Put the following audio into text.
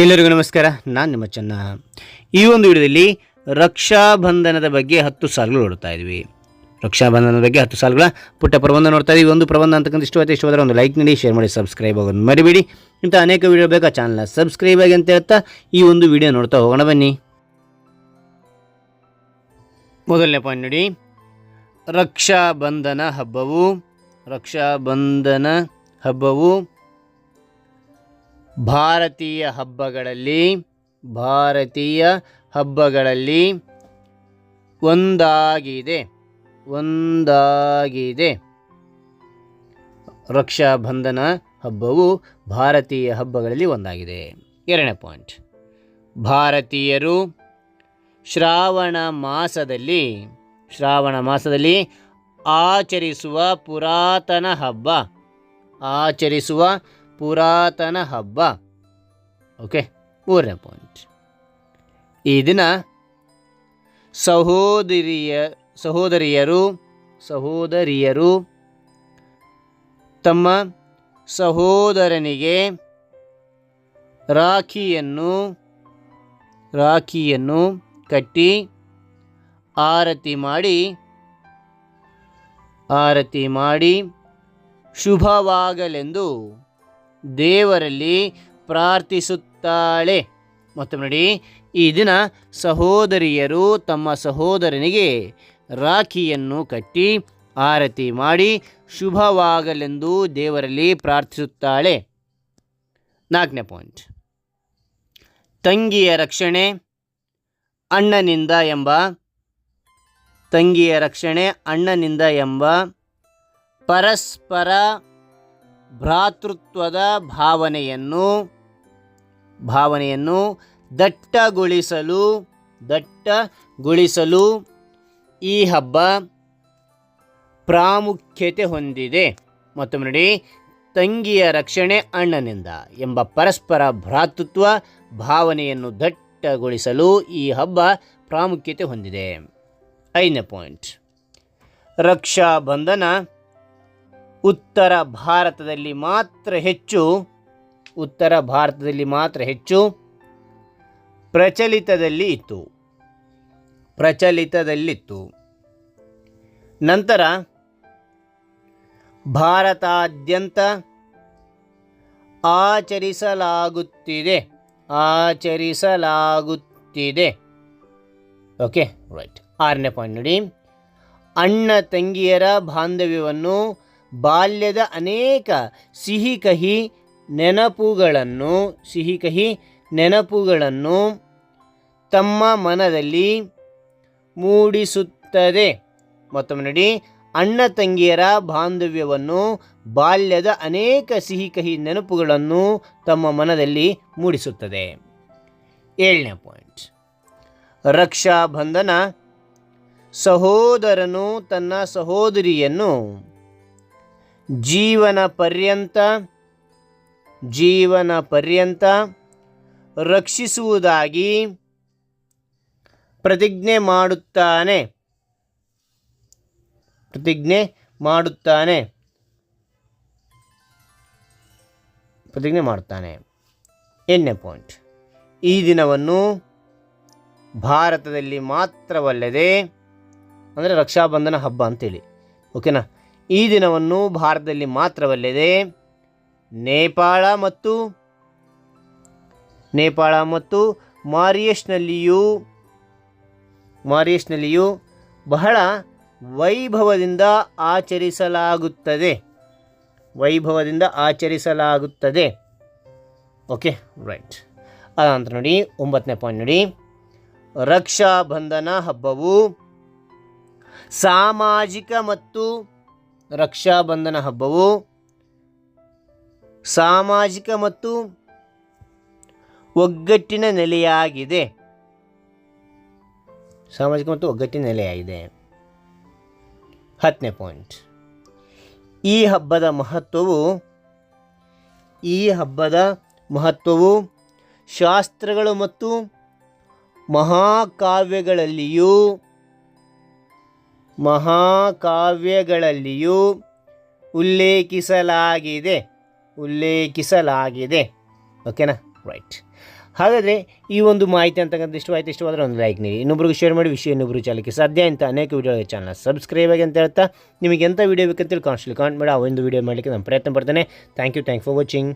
ಎಲ್ಲರಿಗೂ ನಮಸ್ಕಾರ, ನಾನು ನಿಮ್ಮ ಚೆನ್ನ. ಈ ಒಂದು ವಿಡಿಯೋದಲ್ಲಿ ರಕ್ಷಾಬಂಧನದ ಬಗ್ಗೆ ಹತ್ತು ಸಾಲುಗಳು ನೋಡ್ತಾ ಇದ್ವಿ. ರಕ್ಷಾಬಂಧನದ ಬಗ್ಗೆ ಹತ್ತು ಸಾಲುಗಳ ಪುಟ್ಟ ಪ್ರಬಂಧ ನೋಡ್ತಾ ಇದ್ವಿ. ಒಂದು ಪ್ರಬಂಧ ಅಂತಕ್ಕಂಥ ಇಷ್ಟವಾದ ಆದರೆ ಒಂದು ಲೈಕ್ ನೀಡಿ ಶೇರ್ ಮಾಡಿ ಸಬ್ಸ್ಕ್ರೈಬ್ ಆಗೋದು ಮರಿಬೇಡಿ. ಇಂಥ ಅನೇಕ ವಿಡಿಯೋ ಬೇಕಾ? ಚಾನಲ್ನ ಸಬ್ಸ್ಕ್ರೈಬ್ ಆಗಿ ಅಂತ ಹೇಳ್ತಾ ಈ ಒಂದು ವಿಡಿಯೋ ನೋಡ್ತಾ ಹೋಗೋಣ ಬನ್ನಿ. ಮೊದಲನೇ ಪಾಯಿಂಟ್ ನೋಡಿ. ರಕ್ಷಾಬಂಧನ ಹಬ್ಬವು ರಕ್ಷಾಬಂಧನ ಹಬ್ಬವು ಭಾರತೀಯ ಹಬ್ಬಗಳಲ್ಲಿ ಭಾರತೀಯ ಹಬ್ಬಗಳಲ್ಲಿ ಒಂದಾಗಿದೆ ಒಂದಾಗಿದೆ. ರಕ್ಷಾಬಂಧನ ಹಬ್ಬವು ಭಾರತೀಯ ಹಬ್ಬಗಳಲ್ಲಿ ಒಂದಾಗಿದೆ. ಎರಡನೇ ಪಾಯಿಂಟ್ ಭಾರತೀಯರು ಶ್ರಾವಣ ಮಾಸದಲ್ಲಿ ಶ್ರಾವಣ ಮಾಸದಲ್ಲಿ ಆಚರಿಸುವ ಪುರಾತನ ಹಬ್ಬ, ಆಚರಿಸುವ ಪುರಾತನ ಹಬ್ಬ. ಓಕೆ ಮೂರನೇ ಪಾಯಿಂಟ್ ಈ ದಿನ ಸಹೋದರಿಯ, ಸಹೋದರಿಯರು ಸಹೋದರಿಯರು ತಮ್ಮ ಸಹೋದರನಿಗೆ ರಾಖಿಯನ್ನು ರಾಖಿಯನ್ನು ಕಟ್ಟಿ ಆರತಿ ಮಾಡಿ ಆರತಿ ಮಾಡಿ ಶುಭವಾಗಲೆಂದು ದೇವರಲ್ಲಿ ಪ್ರಾರ್ಥಿಸುತ್ತಾಳೆ. ಮತ್ತು ನೋಡಿ, ಈ ದಿನ ಸಹೋದರಿಯರು ತಮ್ಮ ಸಹೋದರನಿಗೆ ರಾಖಿಯನ್ನು ಕಟ್ಟಿ ಆರತಿ ಮಾಡಿ ಶುಭವಾಗಲೆಂದು ದೇವರಲ್ಲಿ ಪ್ರಾರ್ಥಿಸುತ್ತಾಳೆ. ನಾಲ್ಕನೇ ಪಾಯಿಂಟ್. ತಂಗಿಯ ರಕ್ಷಣೆ, ಅಣ್ಣನಿಂದ ಎಂಬ, ತಂಗಿಯ ರಕ್ಷಣೆ, ಅಣ್ಣನಿಂದ ಎಂಬ, ಪರಸ್ಪರ ಭ್ರಾತೃತ್ವದ ಭಾವನೆಯನ್ನು ಭಾವನೆಯನ್ನು ದಟ್ಟಗೊಳಿಸಲು ದಟ್ಟಗೊಳಿಸಲು ಈ ಹಬ್ಬ ಪ್ರಾಮುಖ್ಯತೆ ಹೊಂದಿದೆ. ಮತ್ತೊಮ್ಮೆ ನೋಡಿ, ತಂಗಿಯ ರಕ್ಷಣೆ ಅಣ್ಣನಿಂದ ಎಂಬ ಪರಸ್ಪರ ಭ್ರಾತೃತ್ವ ಭಾವನೆಯನ್ನು ದಟ್ಟಗೊಳಿಸಲು ಈ ಹಬ್ಬ ಪ್ರಾಮುಖ್ಯತೆ ಹೊಂದಿದೆ. ಐದನೇ ಪಾಯಿಂಟ್ ರಕ್ಷಾಬಂಧನ ಉತ್ತರ ಭಾರತದಲ್ಲಿ ಮಾತ್ರ ಹೆಚ್ಚು, ಉತ್ತರ ಭಾರತದಲ್ಲಿ ಮಾತ್ರ ಹೆಚ್ಚು, ಪ್ರಚಲಿತದಲ್ಲಿ ಇತ್ತು. ಪ್ರಚಲಿತದಲ್ಲಿತ್ತು. ನಂತರ ಭಾರತಾದ್ಯಂತ ಆಚರಿಸಲಾಗುತ್ತಿದೆ ಆಚರಿಸಲಾಗುತ್ತಿದೆ. ಓಕೆ ರೈಟ್ ಆರನೇ ಪಾಯಿಂಟ್ ನೋಡಿ. ಅಣ್ಣ ತಂಗಿಯರ ಬಾಂಧವ್ಯವನ್ನು ಬಾಲ್ಯದ ಅನೇಕ ಸಿಹಿ ಕಹಿ ನೆನಪುಗಳನ್ನು ಸಿಹಿ ಕಹಿ ನೆನಪುಗಳನ್ನು ತಮ್ಮ ಮನದಲ್ಲಿ ಮೂಡಿಸುತ್ತದೆ. ಮತ್ತೊಮ್ಮೆ ನೋಡಿ, ಅಣ್ಣ ತಂಗಿಯರ ಬಾಂಧವ್ಯವನ್ನು, ಬಾಲ್ಯದ ಅನೇಕ ಸಿಹಿ ಕಹಿ ನೆನಪುಗಳನ್ನು ತಮ್ಮ ಮನದಲ್ಲಿ ಮೂಡಿಸುತ್ತದೆ. ಏಳನೇ ಪಾಯಿಂಟ್. ರಕ್ಷಾಬಂಧನ ಸಹೋದರನು ತನ್ನ ಸಹೋದರಿಯನ್ನು ಜೀವನ ಪರ್ಯಂತ ಜೀವನ ಪರ್ಯಂತ ರಕ್ಷಿಸುವುದಾಗಿ ಪ್ರತಿಜ್ಞೆ ಮಾಡುತ್ತಾನೆ. ಪ್ರತಿಜ್ಞೆ ಮಾಡುತ್ತಾನೆ. ಪ್ರತಿಜ್ಞೆ ಮಾಡುತ್ತಾನೆ. ಎಣ್ಣೆ ಪಾಯಿಂಟ್ ಈ ದಿನವನ್ನು ಭಾರತದಲ್ಲಿ ಮಾತ್ರವಲ್ಲದೆ, ಅಂದರೆ ರಕ್ಷಾಬಂಧನ ಹಬ್ಬ ಅಂತೇಳಿ ಓಕೆನಾ ಈ ದಿನವನ್ನು ಭಾರತದಲ್ಲಿ ಮಾತ್ರವಲ್ಲದೆ ನೇಪಾಳ ಮತ್ತು ನೇಪಾಳ ಮತ್ತು ಮಾರಿಯಸ್ನಲ್ಲಿಯೂ ಮಾರಿಯಸ್ನಲ್ಲಿಯೂ ಬಹಳ ವೈಭವದಿಂದ ಆಚರಿಸಲಾಗುತ್ತದೆ. ವೈಭವದಿಂದ ಆಚರಿಸಲಾಗುತ್ತದೆ. Okay, right. ಅದಂತ ನೋಡಿ, ಒಂಬತ್ತನೇ ಪಾಯಿಂಟ್ ನೋಡಿ. ರಕ್ಷಾಬಂಧನ ಹಬ್ಬವು ಸಾಮಾಜಿಕ ಮತ್ತು ರಕ್ಷಾಬಂಧನ ಹಬ್ಬವು ಸಾಮಾಜಿಕ ಮತ್ತು ಒಗ್ಗಟ್ಟಿನ ನೆಲೆಯಾಗಿದೆ. ಸಾಮಾಜಿಕ ಮತ್ತು ಒಗ್ಗಟ್ಟಿನ ನೆಲೆಯಾಗಿದೆ. ಹತ್ತನೇ ಪಾಯಿಂಟ್. ಈ ಹಬ್ಬದ ಮಹತ್ವವು, ಈ ಹಬ್ಬದ ಮಹತ್ವವು ಶಾಸ್ತ್ರಗಳು ಮತ್ತು ಮಹಾಕಾವ್ಯಗಳಲ್ಲಿಯೂ ಮಹಾಕಾವ್ಯಗಳಲ್ಲಿಯೂ ಉಲ್ಲೇಖಿಸಲಾಗಿದೆ. ಉಲ್ಲೇಖಿಸಲಾಗಿದೆ. ಓಕೆನಾ? ರೈಟ್. ಹಾಗಾದರೆ ಈ ಒಂದು ಮಾಹಿತಿ ಅಂತಕ್ಕಂಥ ಇಷ್ಟವಾಯಿತು, ಇಷ್ಟವಾದರೆ ಒಂದು ಲೈಕ್ ನೀಡಿ. ಇನ್ನೊಬ್ರಿಗೆ ಶೇರ್ ಮಾಡಿ ವಿಷಯ ಇನ್ನೊಬ್ಬರು ಚಾಲಕ್ಕೆ ಸಾಧ್ಯ ಅಂತ ಅನೇಕ ವೀಡಿಯೋ ಚಾನಲ್ ಸಬ್ಸ್ಕ್ರೈಬ್ ಆಗಿ ಅಂತ ಹೇಳ್ತಾ, ನಿಮಗೆ ಎಂಥ ವೀಡಿಯೋ ಬೇಕಂತೇಳಿ ಕಾನ್ಸ್ಟಲಿ ಕಾಮೆಂಟ್ ಮಾಡಿ ಆ ಒಂದು ವೀಡಿಯೋ ಮಾಡಲಿಕ್ಕೆ ನಾನು ಪ್ರಯತ್ನ ಪಡ್ತೇನೆ. Thank you, thank for watching.